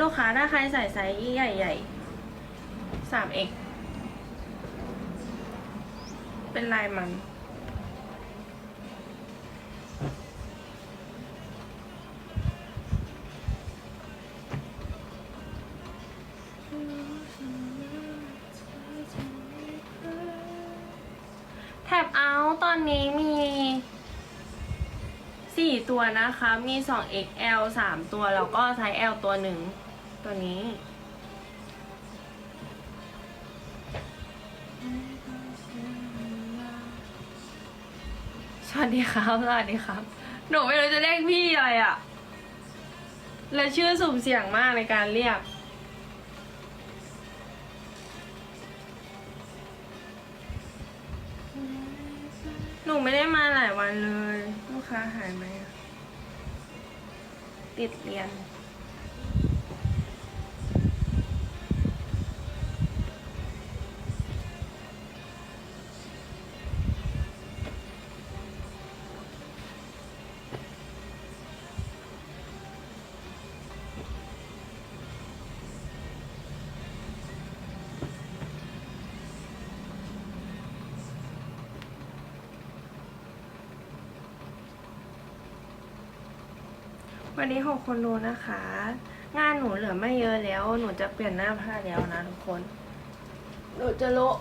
ลูกค้าถ้าใครใส่ไซส์ใหญ่ๆ 3x เป็นลายมันแท็บเอาตอนนี้มีสี่ตัวนะคะ มีสอง XL สามตัว แล้วก็ไซส์ L ตัวหนึ่ง ตัวนี้ สวัสดีครับ สวัสดีครับ หนูไม่รู้จะเรียกพี่อะไรอะ่ะ และชื่อสุ่มเสี่ยงมากในการเรียก หนูไม่ได้มาหลายวันเลย ลูกค้าหายไหม ติดเรียน วันนี้หกคนดูนะคะ งานหนูเหลือไม่เยอะแล้ว หนูจะเปลี่ยนหน้าผ้าแล้วนะทุกคน หนูจะโละ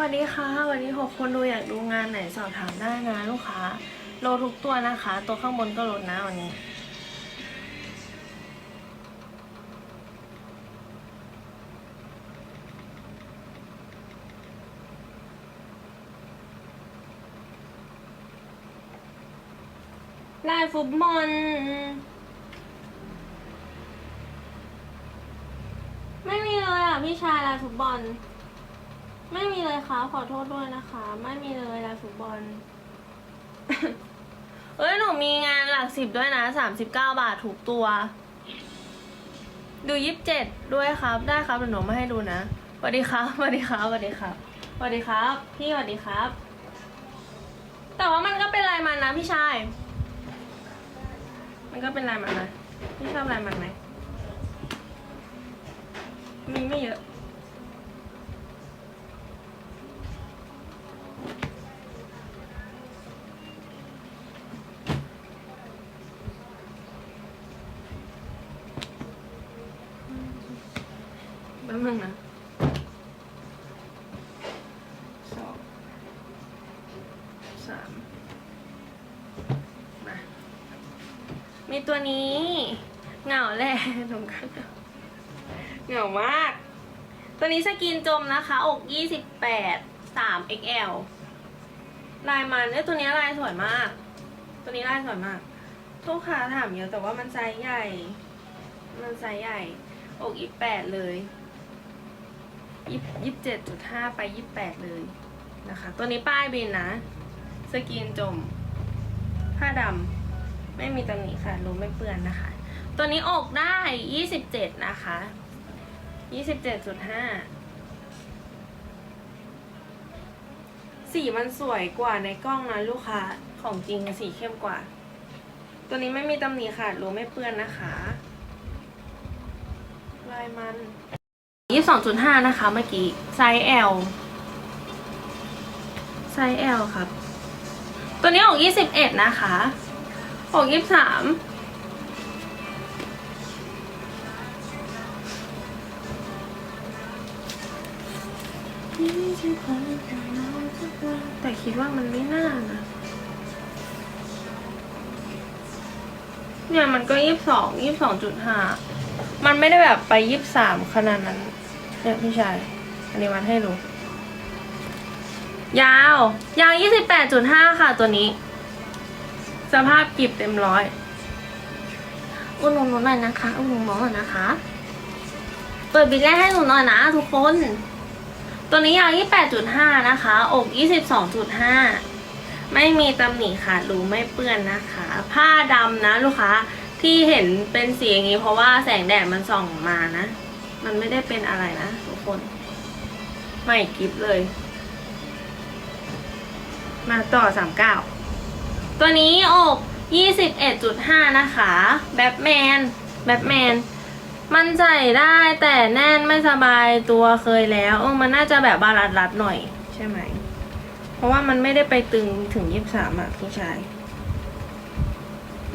วัสดีค่ะ วันนี้หกคนดูอยากดูงานไหนสอบถามได้นะลูกค้าโลทุกตัวนะคะ ตัวข้างบนก็ลดนะวันนี้ลายฟุตบอลไม่มีเลยอะพี่ชายลายฟุตบอล ไม่มีเลยค่ะ ขอโทษด้วยนะคะ ไม่มีเลยลายฟุตบอล เอ้ยหนูมีงานหลักสิบด้วยนะสามสิบเก้าบาทถูกตัว ดูยิบเจ็ดด้วยครับ ได้ครับเดี๋ยวหนูมาให้ดูนะสวัสดีครับสวัสดีครับสวัสดีครับสวัสดีครับ พี่สวัสดีครับ แต่ว่ามันก็เป็นลายมันนะพี่ชาย มันก็เป็นลายมันนะพี่ชอบลายมันไหมมีไม่เยอะ แป๊บนึงนะสองสามมา มีตัวนี้ เหงาแหละตรงกันเหงามาก ตัวนี้สกินจมนะคะ อกยี่สิบแปดสาม XL ลายมันเอ้ยตัวนี้ลายสวยมาก ตัวนี้ลายสวยมากลูกค้าถามเยอะแต่ว่ามันไซส์ใหญ่ มันไซส์ใหญ่ อกยี่แปดเลย ยี่สิบเจ็ดจุดห้าไปยี่สิบแปดเลยนะคะ ตัวนี้ป้ายบินนะ สกรีนจม ผ้าดำไม่มีตรงนี้ค่ะรูไม่เปื้อนนะคะ ตัวนี้อกได้ยี่สิบเจ็ดนะคะยี่สิบเจ็ดจุดห้าสีมันสวยกว่าในกล้องนะลูกค้า ของจริงสีเข้มกว่า ตัวนี้ไม่มีตำหนิค่ะรูไม่เปื้อนนะคะ ลายมัน ยี่สองจุดห้านะคะเมื่อกี้ไซส์ L ไซส์ L ครับ ตัวนี้ออกยี่สิบเอ็ดนะคะออกยี่สามแต่คิดว่ามันไม่น่านะเนี่ยมันก็ยี่สิบสองยี่สิบสองจุดห้ามันไม่ได้แบบไปยี่สิบสามขนาดนั้น เนี่ยพี่ชาย อันนี้วัดให้ดู ยาว ยาวยี่สิบแปดจุดห้าค่ะตัวนี้ สภาพกิบเต็มร้อย อุ่นหนุนหนูหน่อยนะคะ อุ่นหนุนหนูหน่อยนะคะ เปิดบิลแรกให้หนูหน่อยนะทุกคน ตัวนี้ยาวยี่แปดจุดห้านะคะ อกยี่สิบสองจุดห้าไม่มีตำหนิขาดหรือไม่เปื้อนนะคะ ผ้าดำนะลูกค้า ที่เห็นเป็นสีอย่างนี้เพราะว่าแสงแดดมันส่องมานะ มันไม่ได้เป็นอะไรนะทุกคน ไม่กิฟเลย มาต่อสามเก้าตัวนี้อกยี่สิบเอ็ดจุดห้านะคะ แบทแมน แบทแมน มันใส่ได้แต่แน่นไม่สบายตัวเคยแล้วเออมันน่าจะแบบบารัดรัดๆหน่อย ใช่ไหม เพราะว่ามันไม่ได้ไปตึงถึงยี่สิบสามอะพี่ชาย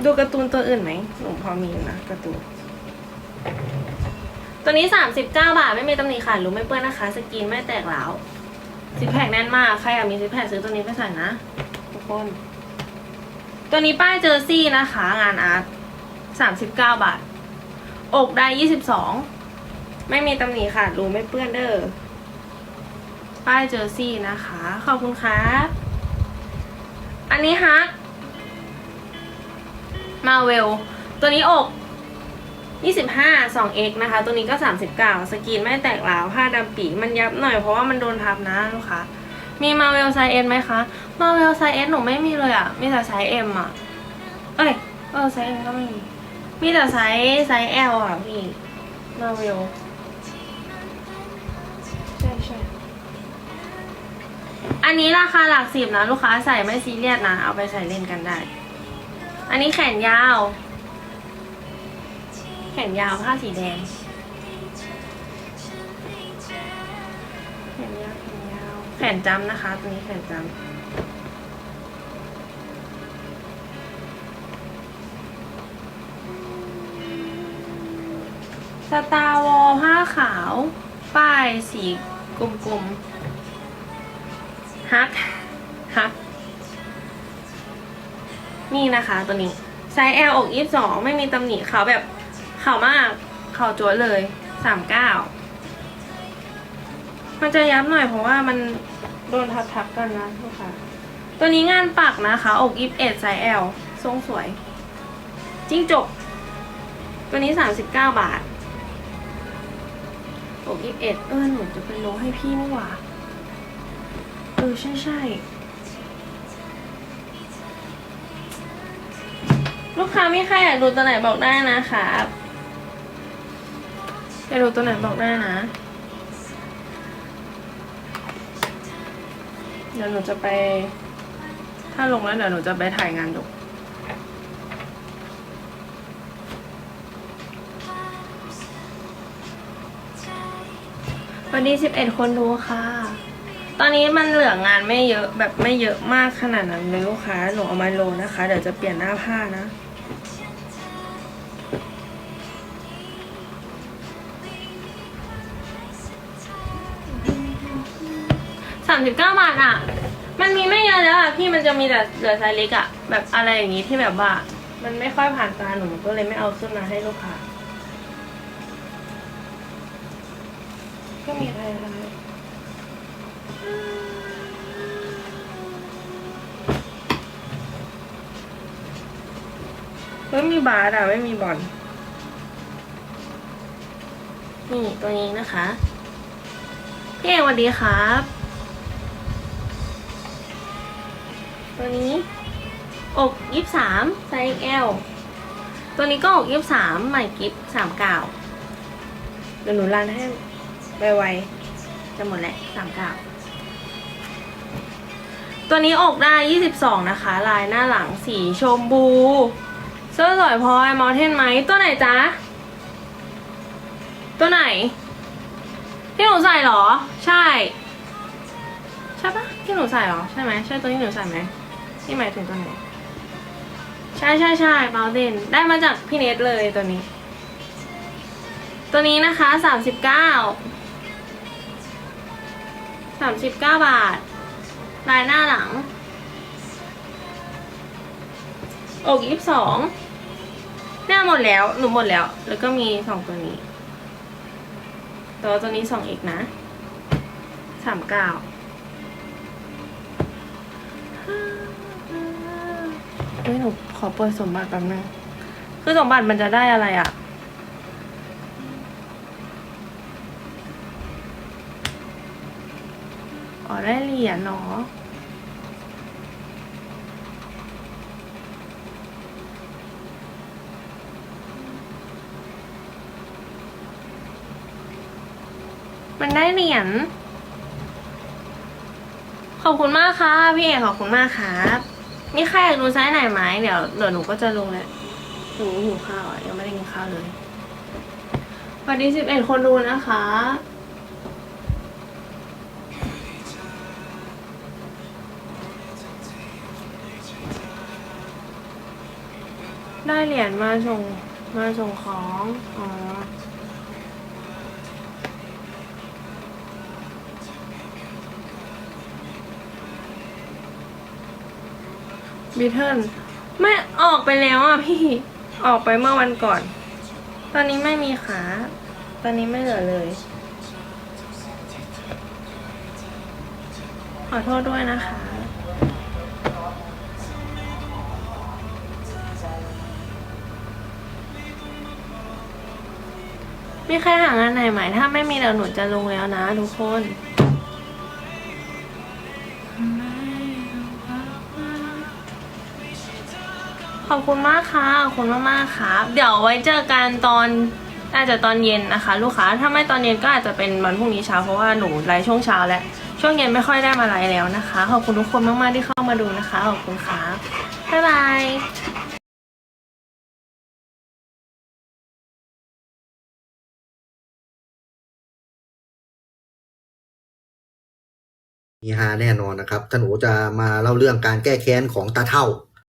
ดูการ์ตูนตัวอื่นไหมหนูพอมีนะการ์ตูน ตัวนี้สามสิบเก้าบาท ไม่มีตำหนิขาดรือไม่เปื้อนนะคะ สกรีนไม่แตกหลาวซิปแพคแน่นมาก ใครอยากมีซิปแพคซื้อตัวนี้ไปใส่นะ ทุกคน ตัวนี้ป้ายเจอร์ซี่นะคะ งานอาร์ตสามสิบเก้าบาท อกได้ยี่สิบสองไม่มีตำหนิขาดรือไม่เปื้อนเด้อ ป้ายเจอร์ซี่นะคะ ขอบคุณครับ อันนี้ฮักมาเวล ตัวนี้อก 25 2x นะคะ ตัวนี้ก็ 39 สกรีนไม่แตกหลาวผ้าดำปีมันยับหน่อยเพราะว่ามันโดนทับนะลูกค้ามีมาเวลไซส์ S ไหมคะมาเวลไซส์ S หนูไม่มีเลยอะมีแต่ไซส์ M อะเอ้ยเออไซส์ M ก็ไม่มีมีแต่ไซส์ไซส์ L อะพี่มาเวลใช่ใช่อันนี้ราคาหลักสิบนะ ลูกค้าใส่ไม่ซีเรียสนะ เอาไปใส่เล่นกันได้ อันนี้แขนยาว แขนยาวผ้าสีแดง แขนยาวแขนยาว แขนจำนะคะ ตัวนี้แขนจำสตาร์วอลผ้าขาว ป้ายสีกลมๆฮักฮักนี่นะคะตัวนี้ไซส์ L อกยี่สองไม่มีตำหนิขาวแบบ ขาวมากขาวจั๊วเลยสามเก้ามันจะย้ำหน่อยเพราะว่ามันโดนทับๆกันนะลูกค้าตัวนี้งานปักนะคะ อกยี่สิบเอ็ดไซส์ L ทรงสวย จิ้งจกตัวนี้สามสิบเก้าบาท อกยี่สิบเอ็ดเออหนูจะเป็นโลให้พี่นี่หว่า เออ ใช่ใช่ลูกค้ามีใครอยากดูตัวไหนบอกได้นะครับ อยาดูตัวไหนบอกได้นะ เดี๋ยวหนูจะไป ถ้าลงแล้วเดี๋ยวหนูจะไปถ่ายงานดูวันนี้สิบเอ็ดคนดูค่ะ ตอนนี้มันเหลืองานไม่เยอะแบบไม่เยอะมากขนาดนั้นเลยลูกค้า หนูเอามาโลนะคะ เดี๋ยวจะเปลี่ยนหน้าผ้านะ สามสิบเก้าบาทอะ มันมีไม่เยอะแล้วอะพี่มันจะมีแต่เหลือไซส์เล็กอะ แบบอะไรอย่างงี้ที่แบบว่า มันไม่ค่อยผ่านตาหนูก็เลยไม่เอาขึ้นมาให้ลูกค้า ก็มีอะไรอะไรไม่มีบาร์อะ ไม่มีบอลนี่ตัวนี้นะคะ พี่เอวัสดีครับ ตัวนี้ อกยี่สามไซส์ XL ตัวนี้ก็อกยี่สามใหม่กิฟสามเก้าเดี๋ยวหนูรันให้ไวๆจะหมดแล้วสามเก้าตัวนี้อกได้ยี่สิบสองนะคะ ลายหน้าหลังสีชมพูเสื้อสวยพลอยมอเทนไหมตัวไหนจ๊ะ ตัวไหน ที่หนูใส่เหรอ ใช่ ใช่ปะที่หนูใส่เหรอ ใช่ไหมใช่ตัวที่หนูใส่ไหม นี่หมายถึงตัวไหน ใช่ใช่ใช่เมาเดนได้มาจากพี่เนทเลยตัวนี้ ตัวนี้นะคะสามสิบเก้าสามสิบเก้าบาท ลายหน้าหลัง อกยี่สิบสองหน้าหมดแล้ว หนูหมดแล้ว แล้วก็มีสองตัวนี้ ตัวตัวนี้สองอีกนะสามเก้า เฮ้ยหนูขอเปิดสมบัติแป๊บนึงคือสมบัติมันจะได้อะไรอะอ๋อได้เหรียญเนาะมันได้เหรียญ ขอบคุณมากค่ะ พี่เอกขอบคุณมากครับ มีใครอยากดูไซส์ไหนไหมเดี๋ยวเดี๋ยวหนูก็จะลงแล้วหนูหิวข้าวอะยังไม่ได้กินข้าวเลยสวัสดีสิบเอ็ดคนดูนะคะ ได้เหรียญมาส่งมาส่งของ อ๋อ บิทเทิลไม่ออกไปแล้วอะพี่ ออกไปเมื่อวันก่อน ตอนนี้ไม่มีขา ตอนนี้ไม่เหลือเลย ขอโทษด้วยนะคะ มีใครหางานไหนไหม ถ้าไม่มีเดี๋ยวหนูจะลงแล้วนะทุกคน อบคุณมากค่ะขอบคุณมากๆครับ เดี๋ยวไว้เจอกันตอนอาจจะตอนเย็นนะคะ ลูกค้าถ้าไม่ตอนเย็นก็อาจจะเป็นวันพรุ่งนี้เช้าเพราะว่าหนูไลฟ์ช่วงเช้าแล้วช่วงเย็นไม่ค่อยได้มาไลฟ์แล้วนะคะขอบคุณทุกคนมากๆที่เข้ามาดูนะคะขอบคุณครับบ๊ายบายมีฮาแน่นอนนะครับท่านโอจะมาเล่าเรื่องการแก้แค้นของตาเท่า